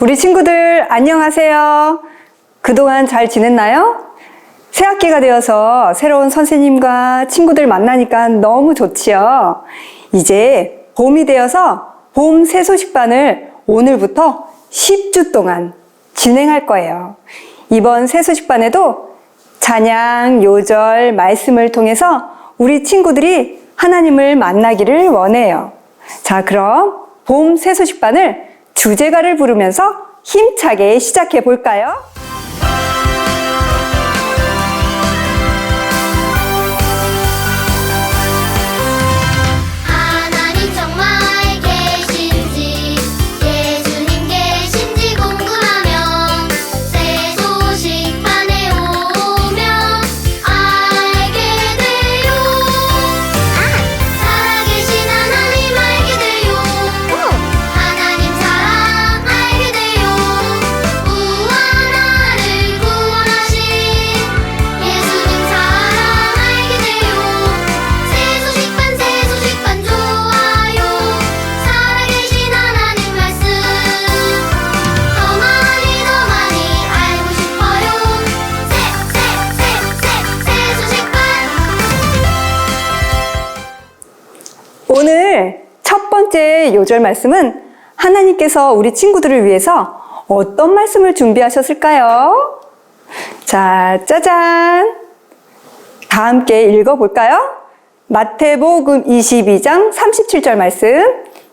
우리 친구들 안녕하세요. 그동안 잘 지냈나요? 새 학기가 되어서 새로운 선생님과 친구들 만나니까 너무 좋지요. 이제 봄이 되어서 봄 새소식반을 오늘부터 10주 동안 진행할 거예요. 이번 새소식반에도 찬양, 요절, 말씀을 통해서 우리 친구들이 하나님을 만나기를 원해요. 자, 그럼 봄 새소식반을 주제가를 부르면서 힘차게 시작해 볼까요? 5절 말씀은 하나님께서 우리 친구들을 위해서 어떤 말씀을 준비하셨을까요? 자, 짜잔! 다 함께 읽어볼까요? 마태복음 22장 37절 말씀.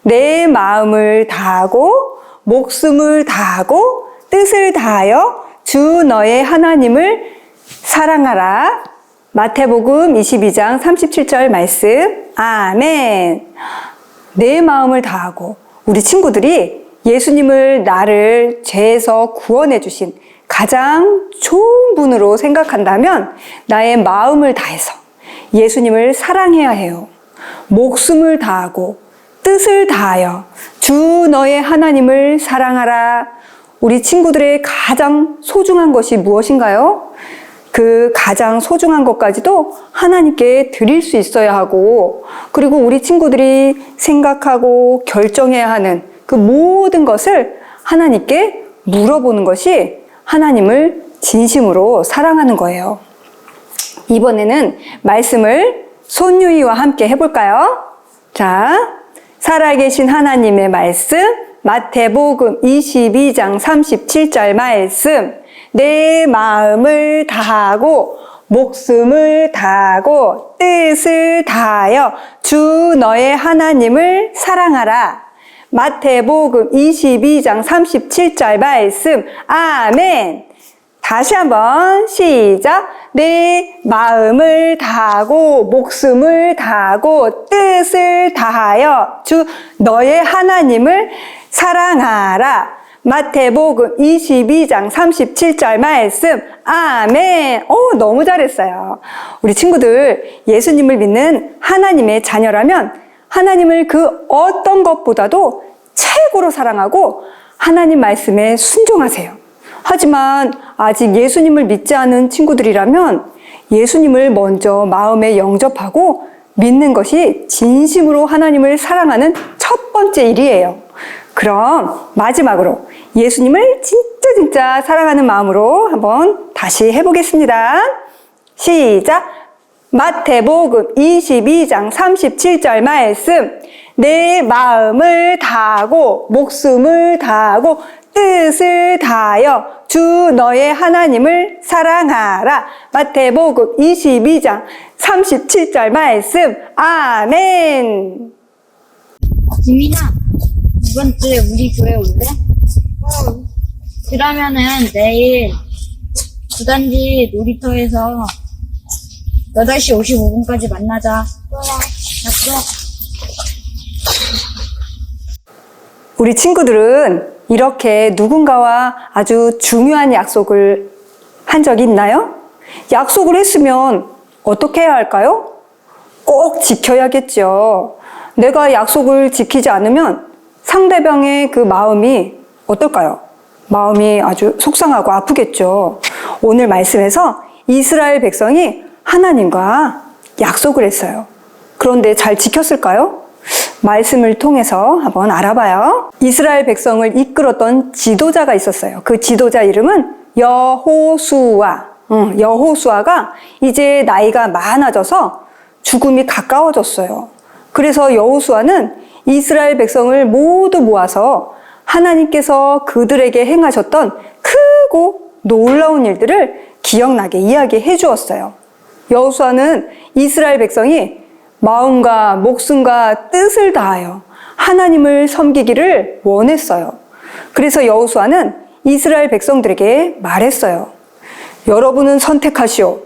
내 마음을 다하고, 목숨을 다하고, 뜻을 다하여 주 너의 하나님을 사랑하라. 마태복음 22장 37절 말씀. 아멘. 내 마음을 다하고 우리 친구들이 예수님을 나를 죄에서 구원해 주신 가장 좋은 분으로 생각한다면 나의 마음을 다해서 예수님을 사랑해야 해요. 목숨을 다하고 뜻을 다하여 주 너의 하나님을 사랑하라. 우리 친구들의 가장 소중한 것이 무엇인가요? 그 가장 소중한 것까지도 하나님께 드릴 수 있어야 하고, 그리고 우리 친구들이 생각하고 결정해야 하는 그 모든 것을 하나님께 물어보는 것이 하나님을 진심으로 사랑하는 거예요. 이번에는 말씀을 손유이와 함께 해볼까요? 자, 살아계신 하나님의 말씀, 마태복음 22장 37절 말씀, 내 마음을 다하고, 목숨을 다하고, 뜻을 다하여 주 너의 하나님을 사랑하라. 마태복음 22장 37절 말씀, 아멘. 다시 한번 시작. 내 마음을 다하고 목숨을 다하고 뜻을 다하여 주 너의 하나님을 사랑하라. 마태복음 22장 37절 말씀. 아멘. 오, 너무 잘했어요. 우리 친구들 예수님을 믿는 하나님의 자녀라면 하나님을 그 어떤 것보다도 최고로 사랑하고 하나님 말씀에 순종하세요. 하지만 아직 예수님을 믿지 않은 친구들이라면 예수님을 먼저 마음에 영접하고 믿는 것이 진심으로 하나님을 사랑하는 첫 번째 일이에요. 그럼 마지막으로 예수님을 진짜 진짜 사랑하는 마음으로 한번 다시 해보겠습니다. 시작! 마태복음 22장 37절 말씀. 내 마음을 다하고, 목숨을 다하고, 뜻을 다하여 주 너의 하나님을 사랑하라. 마태복음 22장 37절 말씀. 아멘. 지민아, 이번 주에 우리 교회 올래? 어. 그러면은 내일 부단지 놀이터에서 8시 55분까지 만나자. 약속. 우리 친구들은 이렇게 누군가와 아주 중요한 약속을 한 적이 있나요? 약속을 했으면 어떻게 해야 할까요? 꼭 지켜야겠죠. 내가 약속을 지키지 않으면 상대방의 그 마음이 어떨까요? 마음이 아주 속상하고 아프겠죠. 오늘 말씀에서 이스라엘 백성이 하나님과 약속을 했어요. 그런데 잘 지켰을까요? 말씀을 통해서 한번 알아봐요. 이스라엘 백성을 이끌었던 지도자가 있었어요. 그 지도자 이름은 여호수아. 응, 여호수아가 이제 나이가 많아져서 죽음이 가까워졌어요. 그래서 여호수아는 이스라엘 백성을 모두 모아서 하나님께서 그들에게 행하셨던 크고 놀라운 일들을 기억나게 이야기해 주었어요. 여호수아는 이스라엘 백성이 마음과 목숨과 뜻을 다하여 하나님을 섬기기를 원했어요. 그래서 여호수아는 이스라엘 백성들에게 말했어요. 여러분은 선택하시오.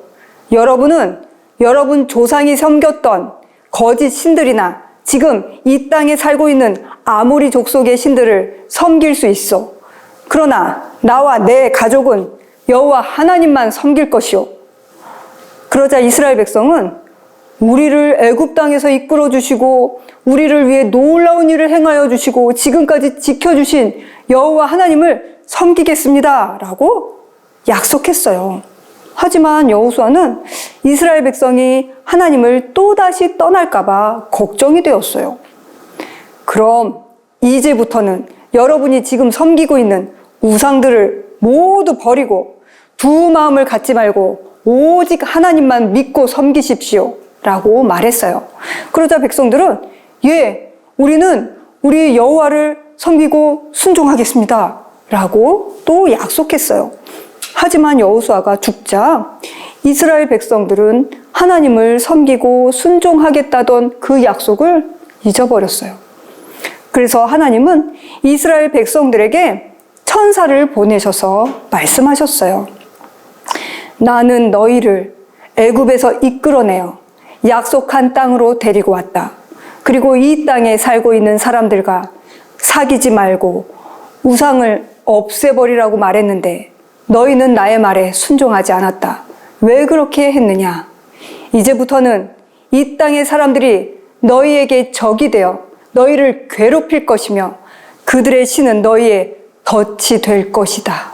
여러분은 여러분 조상이 섬겼던 거짓 신들이나 지금 이 땅에 살고 있는 아모리 족속의 신들을 섬길 수 있어. 그러나 나와 내 가족은 여호와 하나님만 섬길 것이오. 그러자 이스라엘 백성은 우리를 애굽 땅에서 이끌어 주시고 우리를 위해 놀라운 일을 행하여 주시고 지금까지 지켜 주신 여호와 하나님을 섬기겠습니다라고 약속했어요. 하지만 여호수아는 이스라엘 백성이 하나님을 또다시 떠날까 봐 걱정이 되었어요. 그럼 이제부터는 여러분이 지금 섬기고 있는 우상들을 모두 버리고 두 마음을 갖지 말고 오직 하나님만 믿고 섬기십시오. 라고 말했어요. 그러자 백성들은 예, 우리는 우리 여호와를 섬기고 순종하겠습니다. 라고 또 약속했어요. 하지만 여호수아가 죽자 이스라엘 백성들은 하나님을 섬기고 순종하겠다던 그 약속을 잊어버렸어요. 그래서 하나님은 이스라엘 백성들에게 천사를 보내셔서 말씀하셨어요. 나는 너희를 애굽에서 이끌어내어 약속한 땅으로 데리고 왔다. 그리고 이 땅에 살고 있는 사람들과 사귀지 말고 우상을 없애버리라고 말했는데 너희는 나의 말에 순종하지 않았다. 왜 그렇게 했느냐? 이제부터는 이 땅의 사람들이 너희에게 적이 되어 너희를 괴롭힐 것이며 그들의 신은 너희의 덫이 될 것이다.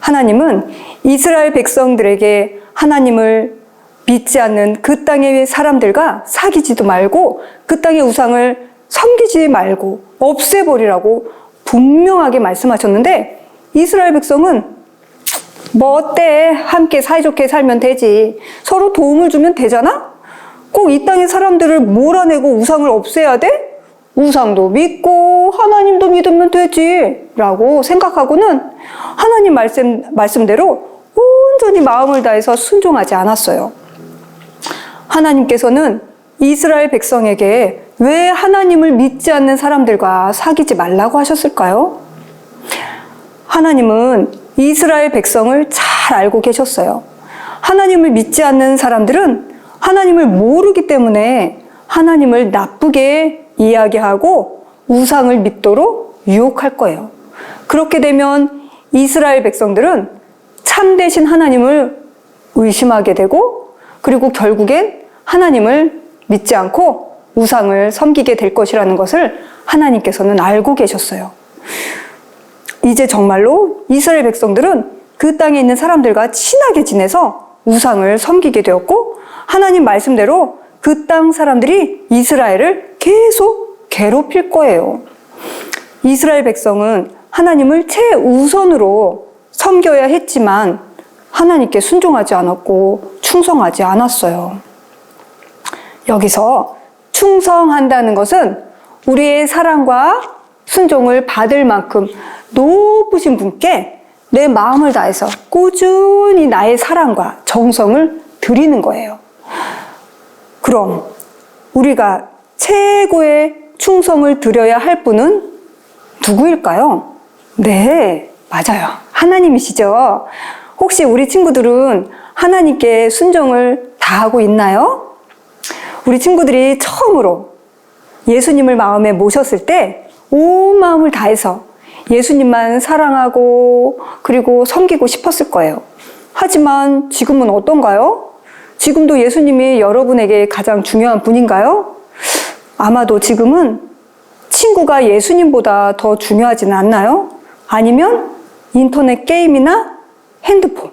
하나님은 이스라엘 백성들에게 하나님을 믿지 않는 그 땅의 사람들과 사귀지도 말고 그 땅의 우상을 섬기지 말고 없애버리라고 분명하게 말씀하셨는데 이스라엘 백성은 뭐 어때? 함께 사이좋게 살면 되지. 서로 도움을 주면 되잖아? 꼭 이 땅의 사람들을 몰아내고 우상을 없애야 돼? 우상도 믿고 하나님도 믿으면 되지. 라고 생각하고는 하나님 말씀, 말씀대로 온전히 마음을 다해서 순종하지 않았어요. 하나님께서는 이스라엘 백성에게 왜 하나님을 믿지 않는 사람들과 사귀지 말라고 하셨을까요? 하나님은 이스라엘 백성을 잘 알고 계셨어요. 하나님을 믿지 않는 사람들은 하나님을 모르기 때문에 하나님을 나쁘게 이야기하고 우상을 믿도록 유혹할 거예요. 그렇게 되면 이스라엘 백성들은 참되신 하나님을 의심하게 되고 그리고 결국엔 하나님을 믿지 않고 우상을 섬기게 될 것이라는 것을 하나님께서는 알고 계셨어요. 이제 정말로 이스라엘 백성들은 그 땅에 있는 사람들과 친하게 지내서 우상을 섬기게 되었고 하나님 말씀대로 그 땅 사람들이 이스라엘을 계속 괴롭힐 거예요. 이스라엘 백성은 하나님을 최우선으로 섬겨야 했지만 하나님께 순종하지 않았고 충성하지 않았어요. 여기서 충성한다는 것은 우리의 사랑과 순종을 받을 만큼 높으신 분께 내 마음을 다해서 꾸준히 나의 사랑과 정성을 드리는 거예요. 그럼 우리가 최고의 충성을 드려야 할 분은 누구일까요? 네, 맞아요. 하나님이시죠. 혹시 우리 친구들은 하나님께 순종을 다하고 있나요? 우리 친구들이 처음으로 예수님을 마음에 모셨을 때 온 마음을 다해서 예수님만 사랑하고 그리고 섬기고 싶었을 거예요. 하지만 지금은 어떤가요? 지금도 예수님이 여러분에게 가장 중요한 분인가요? 아마도 지금은 친구가 예수님보다 더 중요하지는 않나요? 아니면 인터넷 게임이나 핸드폰,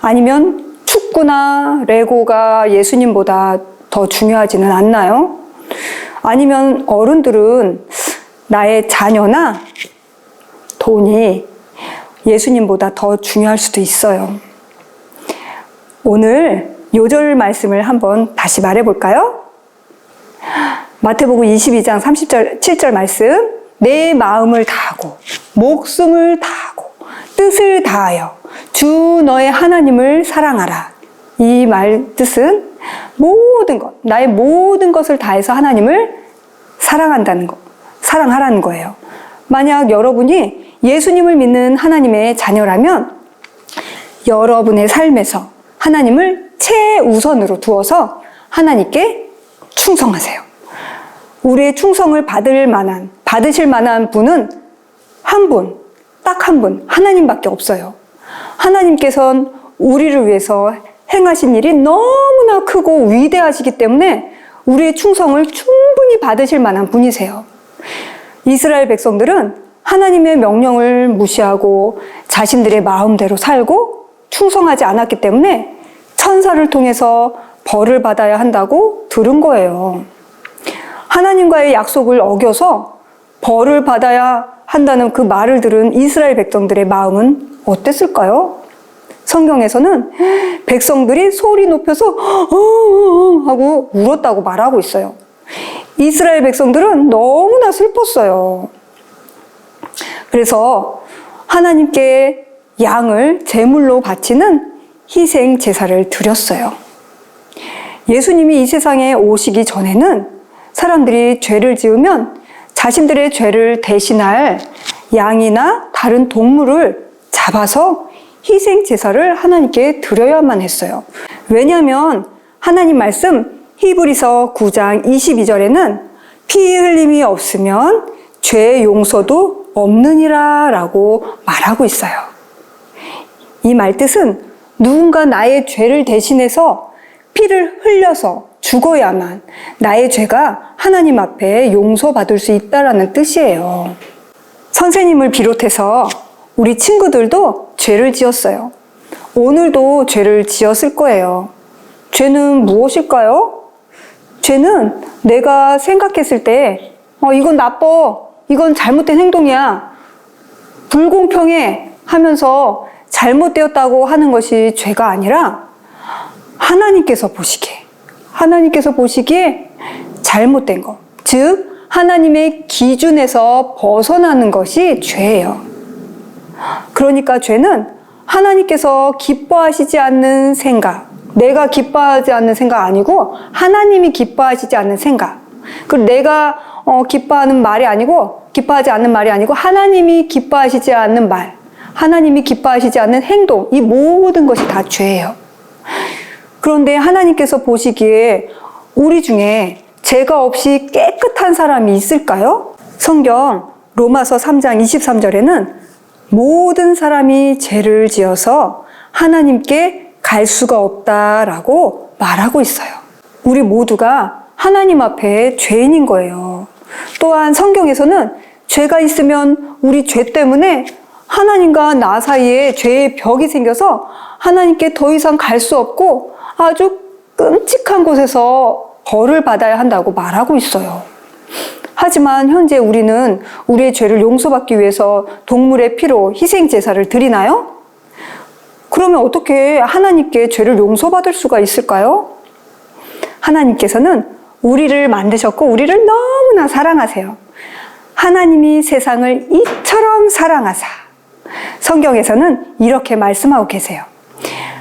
아니면 축구나 레고가 예수님보다 더 중요하지는 않나요? 아니면 어른들은 나의 자녀나 돈이 예수님보다 더 중요할 수도 있어요. 오늘 요절 말씀을 한번 다시 말해 볼까요? 마태복음 22장 30절 7절 말씀 내 마음을 다하고 목숨을 다하고 뜻을 다하여 주 너의 하나님을 사랑하라. 이 말 뜻은 모든 것, 나의 모든 것을 다해서 하나님을 사랑한다는 것, 사랑하라는 거예요. 만약 여러분이 예수님을 믿는 하나님의 자녀라면 여러분의 삶에서 하나님을 최우선으로 두어서 하나님께 충성하세요. 우리의 충성을 받을 만한, 받으실 만한 분은 한 분, 딱 한 분, 하나님밖에 없어요. 하나님께서는 우리를 위해서 행하신 일이 너무나 크고 위대하시기 때문에 우리의 충성을 충분히 받으실 만한 분이세요. 이스라엘 백성들은 하나님의 명령을 무시하고 자신들의 마음대로 살고 충성하지 않았기 때문에 천사를 통해서 벌을 받아야 한다고 들은 거예요. 하나님과의 약속을 어겨서 벌을 받아야 한다는 그 말을 들은 이스라엘 백성들의 마음은 어땠을까요? 성경에서는 백성들이 소리 높여서 어어어 하고 울었다고 말하고 있어요. 이스라엘 백성들은 너무나 슬펐어요. 그래서 하나님께 양을 제물로 바치는 희생 제사를 드렸어요. 예수님이 이 세상에 오시기 전에는 사람들이 죄를 지으면 자신들의 죄를 대신할 양이나 다른 동물을 잡아서 희생 제사를 하나님께 드려야만 했어요. 왜냐하면 하나님 말씀 히브리서 9장 22절에는 피 흘림이 없으면 죄 용서도 없느니라 라고 말하고 있어요. 이 말뜻은 누군가 나의 죄를 대신해서 피를 흘려서 죽어야만 나의 죄가 하나님 앞에 용서받을 수 있다라는 뜻이에요. 선생님을 비롯해서 우리 친구들도 죄를 지었어요. 오늘도 죄를 지었을 거예요. 죄는 무엇일까요? 죄는 내가 생각했을 때, 어, 이건 나빠. 이건 잘못된 행동이야. 불공평해. 하면서 잘못되었다고 하는 것이 죄가 아니라 하나님께서 보시기에, 하나님께서 보시기에 잘못된 것. 즉, 하나님의 기준에서 벗어나는 것이 죄예요. 그러니까 죄는 하나님께서 기뻐하시지 않는 생각, 내가 기뻐하지 않는 생각 아니고 하나님이 기뻐하시지 않는 생각. 그리고 내가 어, 기뻐하는 말이 아니고 기뻐하지 않는 말이 아니고 하나님이 기뻐하시지 않는 말, 하나님이 기뻐하시지 않는 행동, 이 모든 것이 다 죄예요. 그런데 하나님께서 보시기에 우리 중에 죄가 없이 깨끗한 사람이 있을까요? 성경 로마서 3장 23절에는 모든 사람이 죄를 지어서 하나님께 갈 수가 없다라고 말하고 있어요. 우리 모두가 하나님 앞에 죄인인 거예요. 또한 성경에서는 죄가 있으면 우리 죄 때문에 하나님과 나 사이에 죄의 벽이 생겨서 하나님께 더 이상 갈 수 없고 아주 끔찍한 곳에서 벌을 받아야 한다고 말하고 있어요. 하지만 현재 우리는 우리의 죄를 용서받기 위해서 동물의 피로 희생 제사를 드리나요? 그러면 어떻게 하나님께 죄를 용서받을 수가 있을까요? 하나님께서는 우리를 만드셨고 우리를 너무나 사랑하세요. 하나님이 세상을 이처럼 사랑하사. 성경에서는 이렇게 말씀하고 계세요.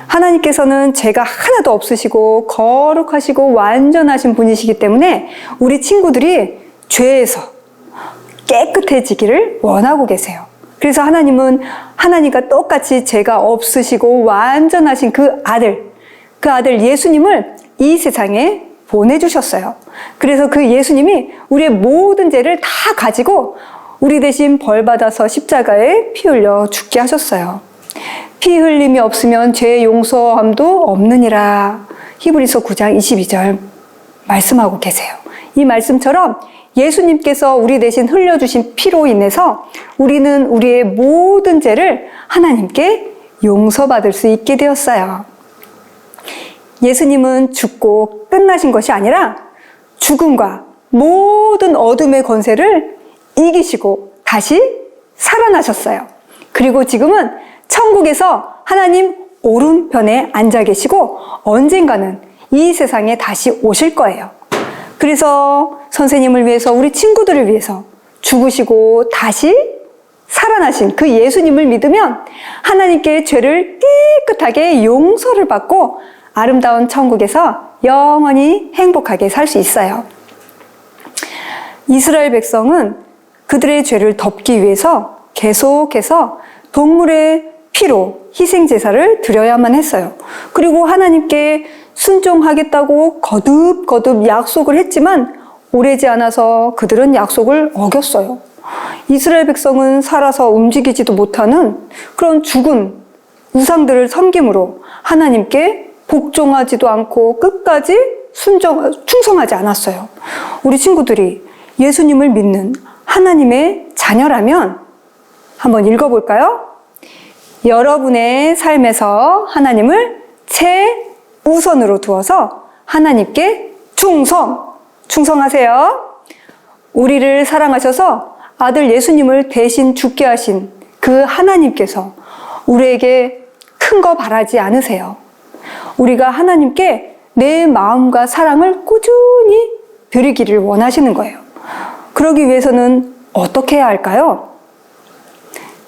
하나님께서는 죄가 하나도 없으시고 거룩하시고 완전하신 분이시기 때문에 우리 친구들이 죄에서 깨끗해지기를 원하고 계세요. 그래서 하나님은 하나님과 똑같이 죄가 없으시고 완전하신 그 아들, 그 아들 예수님을 이 세상에 보내주셨어요. 그래서 그 예수님이 우리의 모든 죄를 다 가지고 우리 대신 벌 받아서 십자가에 피 흘려 죽게 하셨어요. 피 흘림이 없으면 죄 용서함도 없느니라. 히브리서 9장 22절 말씀하고 계세요. 이 말씀처럼 예수님께서 우리 대신 흘려주신 피로 인해서 우리는 우리의 모든 죄를 하나님께 용서받을 수 있게 되었어요. 예수님은 죽고 끝나신 것이 아니라 죽음과 모든 어둠의 권세를 이기시고 다시 살아나셨어요. 그리고 지금은 천국에서 하나님 오른편에 앉아 계시고 언젠가는 이 세상에 다시 오실 거예요. 그래서 선생님을 위해서 우리 친구들을 위해서 죽으시고 다시 살아나신 그 예수님을 믿으면 하나님께 죄를 깨끗하게 용서를 받고 아름다운 천국에서 영원히 행복하게 살 수 있어요. 이스라엘 백성은 그들의 죄를 덮기 위해서 계속해서 동물의 피로 희생 제사를 드려야만 했어요. 그리고 하나님께 순종하겠다고 거듭거듭 약속을 했지만 오래지 않아서 그들은 약속을 어겼어요. 이스라엘 백성은 살아서 움직이지도 못하는 그런 죽은 우상들을 섬김으로 하나님께 복종하지도 않고 끝까지 순종, 충성하지 않았어요. 우리 친구들이 예수님을 믿는 하나님의 자녀라면 한번 읽어볼까요? 여러분의 삶에서 하나님을 최 우선으로 두어서 하나님께 충성, 충성하세요. 우리를 사랑하셔서 아들 예수님을 대신 죽게 하신 그 하나님께서 우리에게 큰 거 바라지 않으세요. 우리가 하나님께 내 마음과 사랑을 꾸준히 드리기를 원하시는 거예요. 그러기 위해서는 어떻게 해야 할까요?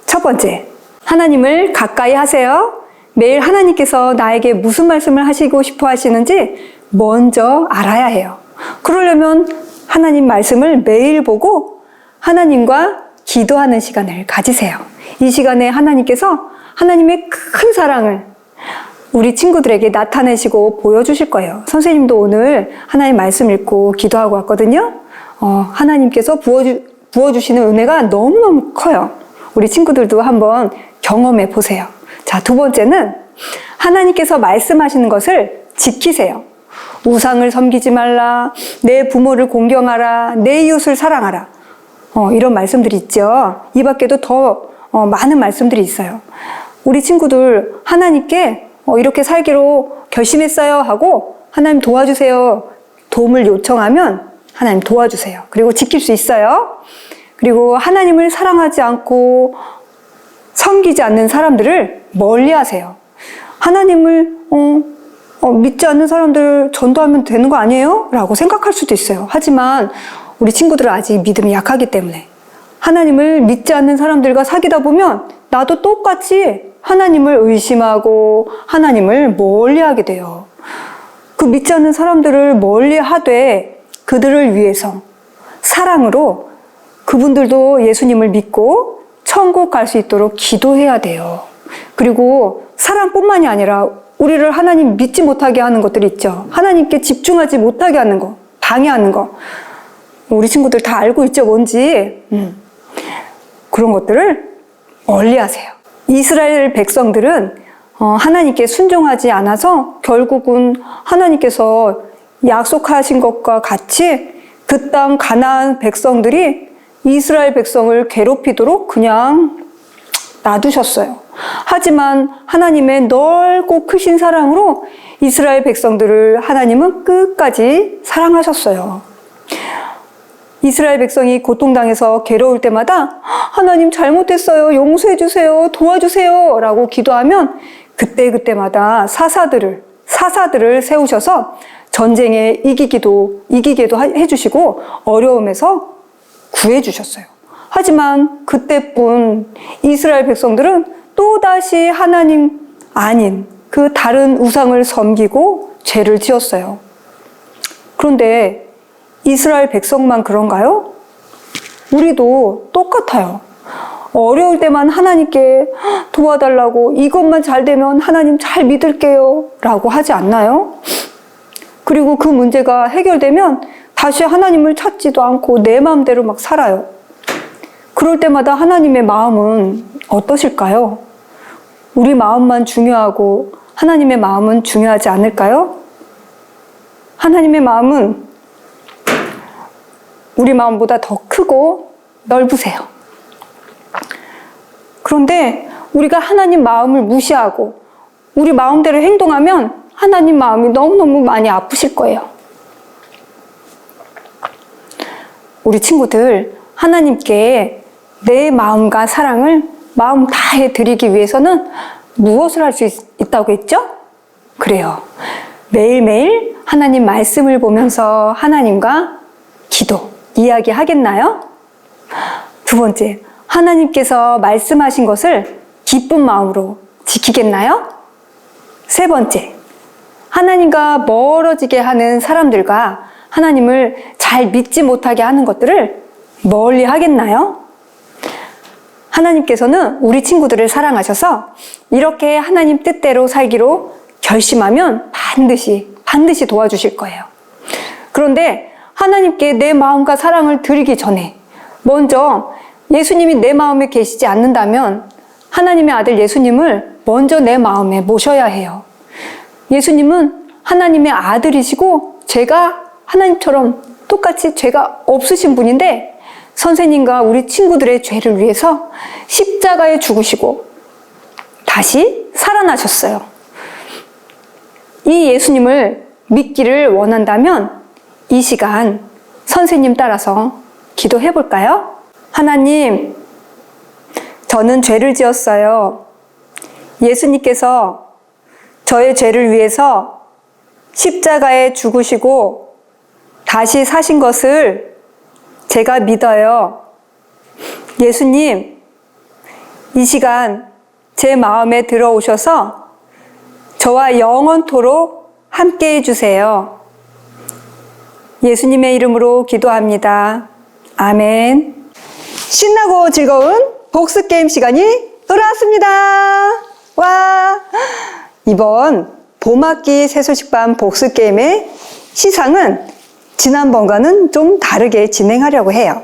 첫 번째, 하나님을 가까이 하세요. 매일 하나님께서 나에게 무슨 말씀을 하시고 싶어 하시는지 먼저 알아야 해요. 그러려면 하나님 말씀을 매일 보고 하나님과 기도하는 시간을 가지세요. 이 시간에 하나님께서 하나님의 큰 사랑을 우리 친구들에게 나타내시고 보여주실 거예요. 선생님도 오늘 하나님 말씀 읽고 기도하고 왔거든요. 어, 하나님께서 부어주, 부어주시는 은혜가 너무너무 커요. 우리 친구들도 한번 경험해 보세요. 자, 두 번째는 하나님께서 말씀하시는 것을 지키세요. 우상을 섬기지 말라, 내 부모를 공경하라, 내 이웃을 사랑하라. 어, 이런 말씀들이 있죠. 이 밖에도 더 어, 많은 말씀들이 있어요. 우리 친구들 하나님께 어, 이렇게 살기로 결심했어요 하고 하나님 도와주세요. 도움을 요청하면 하나님 도와주세요. 그리고 지킬 수 있어요. 그리고 하나님을 사랑하지 않고 섬기지 않는 사람들을 멀리 하세요. 하나님을 어, 어, 믿지 않는 사람들 전도하면 되는 거 아니에요? 라고 생각할 수도 있어요. 하지만 우리 친구들은 아직 믿음이 약하기 때문에 하나님을 믿지 않는 사람들과 사귀다 보면 나도 똑같이 하나님을 의심하고 하나님을 멀리 하게 돼요. 그 믿지 않는 사람들을 멀리 하되 그들을 위해서 사랑으로 그분들도 예수님을 믿고 천국 갈 수 있도록 기도해야 돼요. 그리고 사랑뿐만이 아니라 우리를 하나님 믿지 못하게 하는 것들 있죠. 하나님께 집중하지 못하게 하는 거, 방해하는 거. 우리 친구들 다 알고 있죠, 뭔지. 음. 그런 것들을 멀리 하세요. 이스라엘 백성들은 어, 하나님께 순종하지 않아서 결국은 하나님께서 약속하신 것과 같이 그 땅 가나안 백성들이 이스라엘 백성을 괴롭히도록 그냥 놔두셨어요. 하지만 하나님의 넓고 크신 사랑으로 이스라엘 백성들을 하나님은 끝까지 사랑하셨어요. 이스라엘 백성이 고통당해서 괴로울 때마다 하나님 잘못했어요. 용서해 주세요. 도와주세요. 라고 기도하면 그때그때마다 사사들을, 사사들을 세우셔서 전쟁에 이기기도, 이기게도 해주시고 어려움에서 구해주셨어요. 하지만 그때뿐 이스라엘 백성들은 또다시 하나님 아닌 그 다른 우상을 섬기고 죄를 지었어요. 그런데 이스라엘 백성만 그런가요? 우리도 똑같아요. 어려울 때만 하나님께 도와달라고 이것만 잘 되면 하나님 잘 믿을게요. 라고 하지 않나요? 그리고 그 문제가 해결되면 다시 하나님을 찾지도 않고 내 마음대로 막 살아요. 그럴 때마다 하나님의 마음은 어떠실까요? 우리 마음만 중요하고 하나님의 마음은 중요하지 않을까요? 하나님의 마음은 우리 마음보다 더 크고 넓으세요. 그런데 우리가 하나님 마음을 무시하고 우리 마음대로 행동하면 하나님 마음이 너무너무 많이 아프실 거예요. 우리 친구들 하나님께 내 마음과 사랑을 마음 다해 드리기 위해서는 무엇을 할 수 있다고 했죠? 그래요. 매일매일 하나님 말씀을 보면서 하나님과 기도, 이야기 하겠나요? 두 번째, 하나님께서 말씀하신 것을 기쁜 마음으로 지키겠나요? 세 번째, 하나님과 멀어지게 하는 사람들과 하나님을 잘 믿지 못하게 하는 것들을 멀리 하겠나요? 하나님께서는 우리 친구들을 사랑하셔서 이렇게 하나님 뜻대로 살기로 결심하면 반드시, 반드시 도와주실 거예요. 그런데 하나님께 내 마음과 사랑을 드리기 전에 먼저 예수님이 내 마음에 계시지 않는다면 하나님의 아들 예수님을 먼저 내 마음에 모셔야 해요. 예수님은 하나님의 아들이시고 죄가 하나님처럼 똑같이 죄가 없으신 분인데 선생님과 우리 친구들의 죄를 위해서 십자가에 죽으시고 다시 살아나셨어요. 이 예수님을 믿기를 원한다면 이 시간 선생님 따라서 기도해 볼까요? 하나님, 저는 죄를 지었어요. 예수님께서 저의 죄를 위해서 십자가에 죽으시고 다시 사신 것을 제가 믿어요. 예수님, 이 시간 제 마음에 들어오셔서 저와 영원토록 함께 해주세요. 예수님의 이름으로 기도합니다. 아멘. 신나고 즐거운 복습게임 시간이 돌아왔습니다. 와! 이번 봄학기 새소식반 복습게임의 시상은 지난번과는 좀 다르게 진행하려고 해요.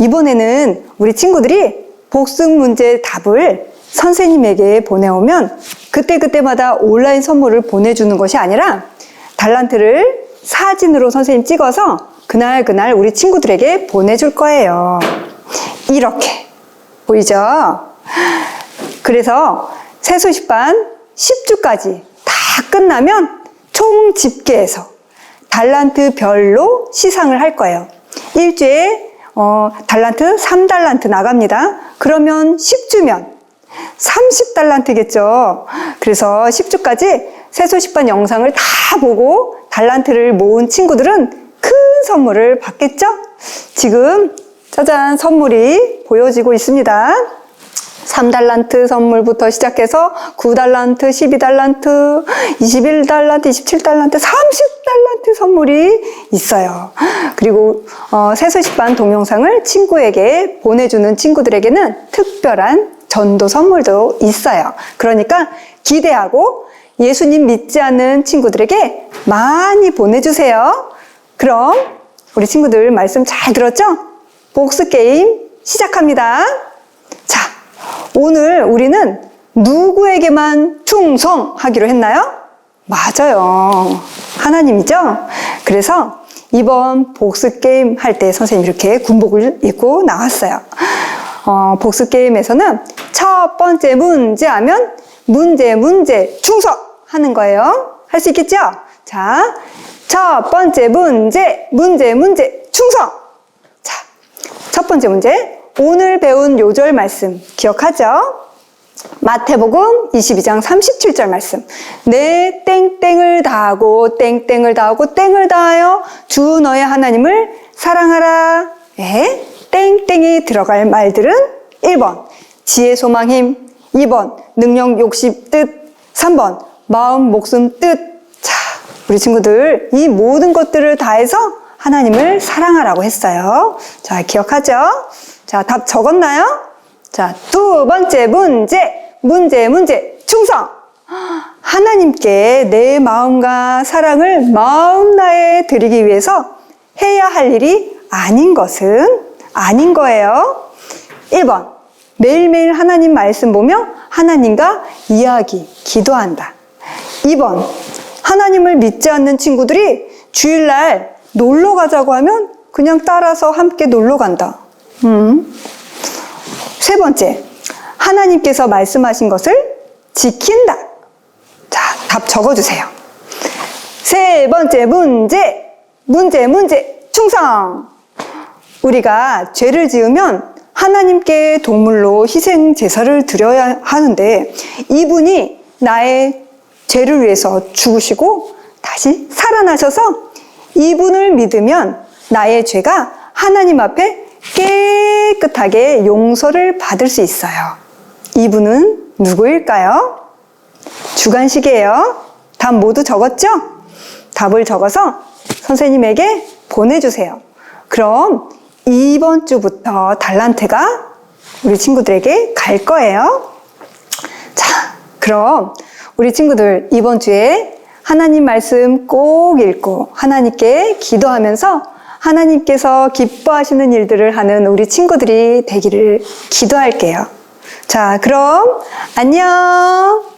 이번에는 우리 친구들이 복습 문제 답을 선생님에게 보내오면 그때그때마다 온라인 선물을 보내주는 것이 아니라 달란트를 사진으로 선생님 찍어서 그날 그날 우리 친구들에게 보내줄 거예요. 이렇게 보이죠? 그래서 새소식반 10주까지 다 끝나면 총 집계해서 달란트 별로 시상을 할 거예요. 일주에 어, 달란트 3달란트 나갑니다. 그러면 10주면 30달란트겠죠. 그래서 10주까지 새소식반 영상을 다 보고 달란트를 모은 친구들은 큰 선물을 받겠죠? 지금 짜잔 선물이 보여지고 있습니다. 3달란트 선물부터 시작해서 9달란트, 12달란트, 21달란트, 27달란트, 30달란트 선물이 있어요. 그리고 어, 새소식반 동영상을 친구에게 보내주는 친구들에게는 특별한 전도 선물도 있어요. 그러니까 기대하고 예수님 믿지 않는 친구들에게 많이 보내주세요. 그럼 우리 친구들 말씀 잘 들었죠? 복수 게임 시작합니다. 자, 오늘 우리는 누구에게만 충성하기로 했나요? 맞아요. 하나님이죠? 그래서 이번 복수 게임 할 때 선생님 이렇게 군복을 입고 나왔어요. 어, 복수 게임에서는 첫 번째 문제 하면 문제, 문제, 충성 하는 거예요. 할 수 있겠죠? 자, 첫 번째 문제, 문제, 문제, 충성! 자, 첫 번째 문제. 오늘 배운 요절 말씀 기억하죠? 마태복음 22장 37절 말씀. 내 땡땡을 다하고 땡땡을 다하고 땡을 다하여 주 너의 하나님을 사랑하라. 예? 땡땡이 들어갈 말들은 1번 지혜 소망 힘 2번 능력 욕심 뜻 3번 마음 목숨 뜻 자, 우리 친구들 이 모든 것들을 다해서 하나님을 사랑하라고 했어요. 자, 기억하죠? 자, 답 적었나요? 자, 두 번째 문제. 문제, 문제. 충성. 하나님께 내 마음과 사랑을 마음 나에 드리기 위해서 해야 할 일이 아닌 것은 아닌 거예요. 1번. 매일매일 하나님 말씀 보며 하나님과 이야기, 기도한다. 2번. 하나님을 믿지 않는 친구들이 주일날 놀러 가자고 하면 그냥 따라서 함께 놀러 간다. 음. 세 번째. 하나님께서 말씀하신 것을 지킨다. 자, 답 적어주세요. 세 번째 문제. 문제, 문제. 충성. 우리가 죄를 지으면 하나님께 동물로 희생 제사를 드려야 하는데 이분이 나의 죄를 위해서 죽으시고 다시 살아나셔서 이분을 믿으면 나의 죄가 하나님 앞에 깨끗하게 용서를 받을 수 있어요. 이분은 누구일까요? 주관식이에요. 답 모두 적었죠? 답을 적어서 선생님에게 보내주세요. 그럼 이번 주부터 달란트가 우리 친구들에게 갈 거예요. 자, 그럼 우리 친구들 이번 주에 하나님 말씀 꼭 읽고 하나님께 기도하면서 하나님께서 기뻐하시는 일들을 하는 우리 친구들이 되기를 기도할게요. 자, 그럼 안녕!